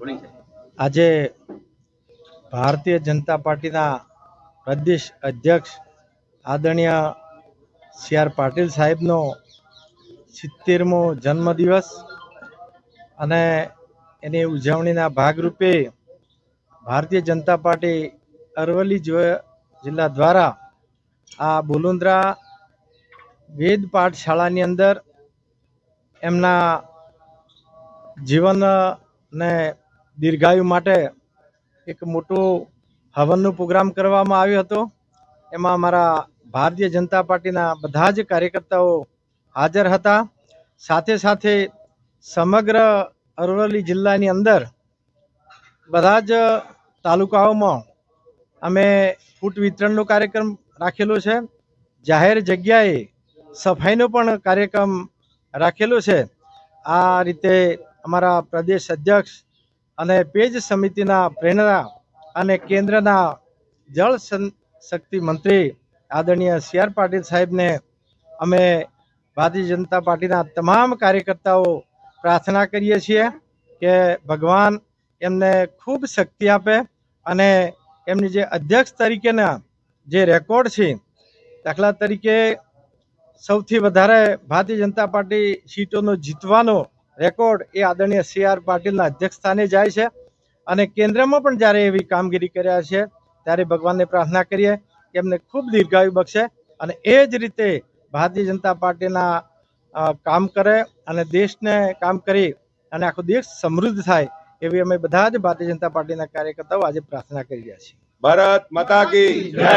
આજે ભારતીય જનતા પાર્ટીના પ્રદેશ અધ્યક્ષ આદરણીય સી આર પાટીલ સાહેબનો સિત્તેરમો જન્મદિવસ અને એની ઉજવણીના ભાગરૂપે ભારતીય જનતા પાર્ટી અરવલ્લી જિલ્લા દ્વારા આ બોલુંદ્રા વેદ પાઠશાળાની અંદર એમના જીવન ને દીર્ઘાયુ માટે એક મોટું હવનનો પ્રોગ્રામ કરવામાં આવ્યો હતો. એમાં અમારા ભારતીય જનતા પાર્ટીના બધા જ કાર્યકર્તાઓ હાજર હતા. સાથે સાથે સમગ્ર અરવલ્લી જિલ્લાની અંદર બધા જ તાલુકાઓમાં અમે ફૂટ વિતરણનો કાર્યક્રમ રાખેલો છે. જાહેર જગ્યાએ સફાઈનો પણ કાર્યક્રમ રાખેલો છે. આ રીતે અમારા પ્રદેશ અધ્યક્ષ અને પેજ સમિતિના પ્રેરણા અને કેન્દ્રના જળ શક્તિ મંત્રી આદરણીય સી આર પાટીલ સાહેબને અમે ભારતીય જનતા પાર્ટીના તમામ કાર્યકર્તાઓ પ્રાર્થના કરીએ છીએ કે ભગવાન એમને ખૂબ શક્તિ આપે અને એમની જે અધ્યક્ષ તરીકેના જે રેકોર્ડ છે, દાખલા તરીકે સૌથી વધારે ભારતીય જનતા પાર્ટી સીટોનો જીતવાનો રેકોર્ડ એ આદરણીય સી આર પાટીલના અધ્યક્ષસ્થાને જાય છે અને કેન્દ્રમાં પણ જ્યારે એવી કામગીરી કર્યા છે, ત્યારે ભગવાનને પ્રાર્થના કરીએ કે એમને ખૂબ દીર્ઘાયુ બક્ષે અને એ જ રીતે ભારતીય જનતા પાર્ટીના કામ કરે અને દેશને કામ કરી અને આખો દેશ સમૃદ્ધ થાય એવી અમે બધા જ ભારતીય જનતા પાર્ટીના કાર્યકર્તાઓ આજે પ્રાર્થના કરી રહ્યા છીએ. ભારત માતા કી જય!